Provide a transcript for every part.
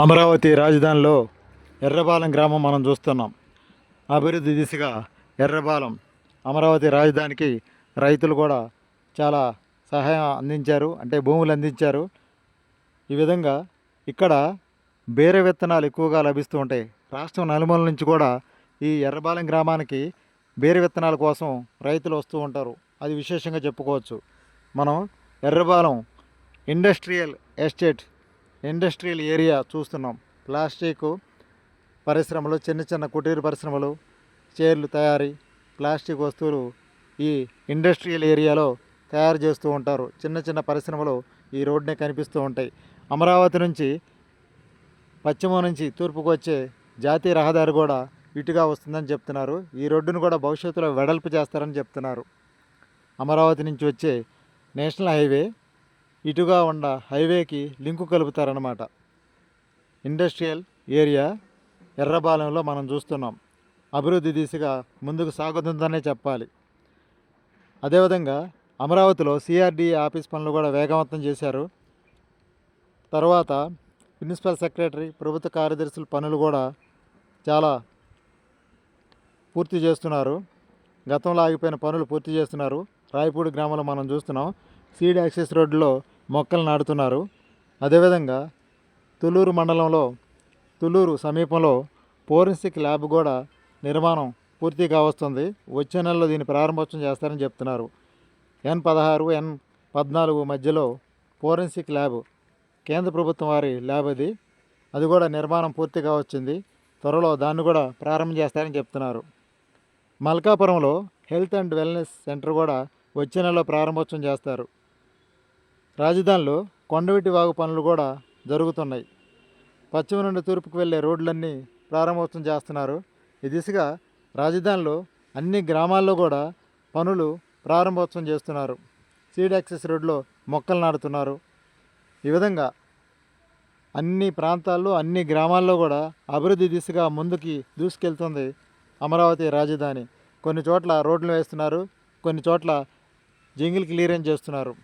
అమరావతి రాజధానిలో ఎర్రబాలెం గ్రామం మనం చూస్తున్నాం. అభివృద్ధి దిశగా ఎర్రబాలెం అమరావతి రాజధానికి రైతులు కూడా చాలా సహాయం అందించారు అంటే భూములు అందించారు. ఈ విధంగా ఇక్కడ బేరే విత్తనాలు ఎక్కువగా లభిస్తూ ఉంటాయి రాష్ట్రం నలుమూల నుంచి కూడా ఈ ఎర్రబాలెం గ్రామానికి బేరే విత్తనాల కోసం రైతులు వస్తూ ఉంటారు. అది విశేషంగా చెప్పుకోవచ్చు. మనం Errabalem industrial estate industrial area చూస్తున్నాం. ప్లాస్టిక్ పరిశ్రమలు చిన్న చిన్న కుటీర పరిశ్రమలు చైర్లు తయారీ ప్లాస్టిక్ వస్తువులు ఈ ఇండస్ట్రియల్ ఏరియాలో తయారు చేస్తూ ఉంటారు. చిన్న చిన్న పరిశ్రమలు ఈ రోడ్నే కనిపిస్తూ ఉంటాయి. అమరావతి నుంచి పశ్చిమం నుంచి తూర్పుకు వచ్చే జాతీయ రహదారి కూడా ఇటుగా వస్తుందని చెప్తున్నారు. ఈ రోడ్డును కూడా భవిష్యత్తులో వెడల్పు చేస్తారని చెప్తున్నారు. అమరావతి నుంచి వచ్చే నేషనల్ హైవే ఇటుగా ఉన్న హైవేకి లింకు కలుపుతారనమాట ఇండస్ట్రియల్ ఏరియా ఎర్రబాలెంలో మనం చూస్తున్నాం. అభివృద్ధి దిశగా ముందుకు సాగుతుందనే చెప్పాలి. అదేవిధంగా అమరావతిలో సిఆర్డి ఆఫీస్ పనులు కూడా వేగవంతం చేశారు. తర్వాత ప్రిన్సిపల్ సెక్రటరీ ప్రభుత్వ కార్యదర్శుల పనులు కూడా చాలా పూర్తి చేస్తున్నారు. గతంలో ఆగిపోయిన పనులు పూర్తి చేస్తున్నారు. రాయపూడి గ్రామంలో మనం చూస్తున్నాం. సీడ్ యాక్సెస్ రోడ్డులో మొక్కలు నాటుతున్నారు. అదేవిధంగా తుళ్ళూరు మండలంలో తుళ్ళూరు సమీపంలో ఫోరెన్సిక్ ల్యాబ్ కూడా నిర్మాణం పూర్తి కావస్తుంది. వచ్చే నెలలో దీన్ని ప్రారంభోత్సవం చేస్తారని చెప్తున్నారు. ఎన్ పదహారు ఎన్ పద్నాలుగు మధ్యలో ఫోరెన్సిక్ ల్యాబ్ కేంద్ర ప్రభుత్వం వారి ల్యాబ్ అది. అది కూడా నిర్మాణం పూర్తిగా వచ్చింది త్వరలో దాన్ని కూడా ప్రారంభం చేస్తారని చెప్తున్నారు. మల్కాపురంలో హెల్త్ అండ్ వెల్నెస్ సెంటర్ కూడా వచ్చే నెలలో ప్రారంభోత్సవం చేస్తారు. రాజధానిలో కొండవీటి వాగు పనులు కూడా జరుగుతున్నాయి. పశ్చిమ నుండి తూర్పుకు వెళ్ళే రోడ్లన్నీ ప్రారంభోత్సవం చేస్తున్నారు. ఈ దిశగా రాజధానిలో అన్ని గ్రామాల్లో కూడా పనులు ప్రారంభోత్సవం చేస్తున్నారు. సీడ్ యాక్సెస్ రోడ్లో మొక్కలు నాటుతున్నారు. ఈ విధంగా అన్ని ప్రాంతాల్లో అన్ని గ్రామాల్లో కూడా అభివృద్ధి దిశగా ముందుకి దూసుకెళ్తుంది అమరావతి రాజధాని. కొన్ని చోట్ల రోడ్లు వేస్తున్నారు కొన్ని చోట్ల జంగిల్ క్లియరెన్స్ చేస్తున్నారు.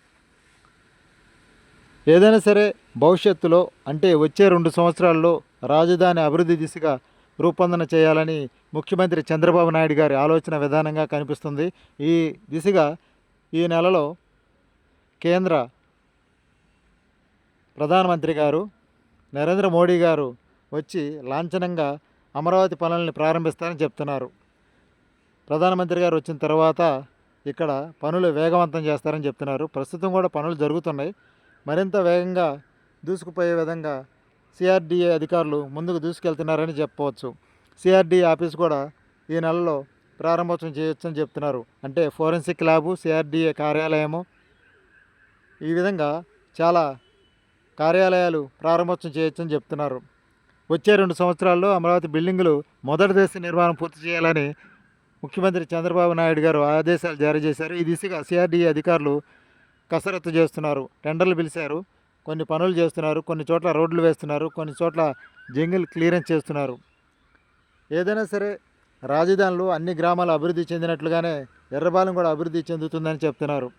ఏదైనా సరే భవిష్యత్తులో అంటే వచ్చే రెండు సంవత్సరాల్లో రాజధాని అభివృద్ధి దిశగా రూపొందన చేయాలని ముఖ్యమంత్రి చంద్రబాబు నాయుడు గారి ఆలోచన విధానంగా కనిపిస్తుంది. ఈ దిశగా ఈ నెలలో కేంద్ర ప్రధానమంత్రి గారు నరేంద్ర మోడీ గారు వచ్చి లాంఛనంగా అమరావతి పనులను ప్రారంభిస్తారని చెప్తున్నారు. ప్రధానమంత్రి గారు వచ్చిన తర్వాత ఇక్కడ పనులు వేగవంతం చేస్తారని చెప్తున్నారు. ప్రస్తుతం కూడా పనులు జరుగుతున్నాయి. మరింత వేగంగా దూసుకుపోయే విధంగా సిఆర్డిఏ అధికారులు ముందుకు దూసుకెళ్తున్నారని చెప్పవచ్చు. సిఆర్డీఏ ఆఫీస్ కూడా ఈ నెలలో ప్రారంభోత్సవం చేయొచ్చని చెప్తున్నారు. అంటే ఫోరెన్సిక్ ల్యాబు సిఆర్డిఏ కార్యాలయము ఈ విధంగా చాలా కార్యాలయాలు ప్రారంభోత్సవం చేయొచ్చని చెప్తున్నారు. వచ్చే రెండు సంవత్సరాల్లో అమరావతి బిల్డింగులు మొదటి దశ నిర్మాణం పూర్తి చేయాలని ముఖ్యమంత్రి చంద్రబాబు నాయుడు గారు ఆదేశాలు జారీ చేశారు. ఈ దిశగా సిఆర్డీఏ అధికారులు కసరత్తు చేస్తున్నారు టెండర్లు పిలిచారు కొన్ని పనులు చేస్తున్నారు కొన్ని చోట్ల రోడ్లు వేస్తున్నారు కొన్ని చోట్ల జంగిల్ క్లియరెన్స్ చేస్తున్నారు. ఏదైనా సరే రాజధానిలో అన్ని గ్రామాలు అభివృద్ధి చెందినట్లుగానే ఎర్రబాలెం కూడా అభివృద్ధి చెందుతుందని చెప్తున్నారు.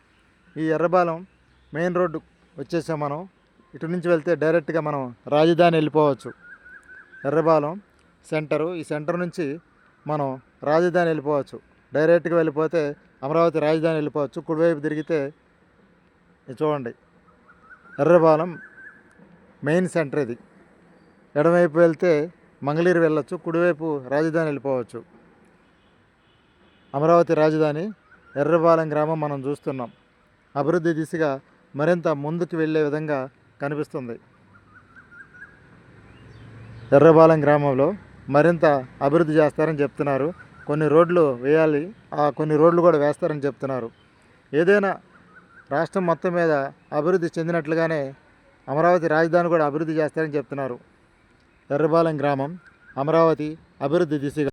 ఈ ఎర్రబాలెం మెయిన్ రోడ్డు వచ్చేసాం మనం. ఇటు నుంచి వెళ్తే డైరెక్ట్గా మనం రాజధాని వెళ్ళిపోవచ్చు. ఎర్రబాలెం సెంటరు ఈ సెంటర్ నుంచి మనం రాజధాని వెళ్ళిపోవచ్చు. డైరెక్ట్గా వెళ్ళిపోతే అమరావతి రాజధాని వెళ్ళిపోవచ్చు. కుడివైపు తిరిగితే ఇది చూడండి. ఎర్రబాలెం మెయిన్ సెంటర్ ఇది. ఎడమవైపు వెళ్తే మంగళగిరి వెళ్ళొచ్చు కుడివైపు రాజధాని వెళ్ళిపోవచ్చు. అమరావతి రాజధాని ఎర్రబాలెం గ్రామం మనం చూస్తున్నాం. అభివృద్ధి దిశగా మరింత ముందుకు వెళ్ళే విధంగా కనిపిస్తుంది. ఎర్రబాలెం గ్రామంలో మరింత అభివృద్ధి చేస్తారని చెప్తున్నారు. కొన్ని రోడ్లు వేయాలి ఆ కొన్ని రోడ్లు కూడా వేస్తారని చెప్తున్నారు. ఏదైనా రాష్ట్రం మొత్తం మీద అభివృద్ధి చెందినట్లుగానే అమరావతి రాజధాని కూడా అభివృద్ధి చేస్తారని చెప్తున్నారు. ఎర్రబాలెం గ్రామం అమరావతి అభివృద్ధి దిశగా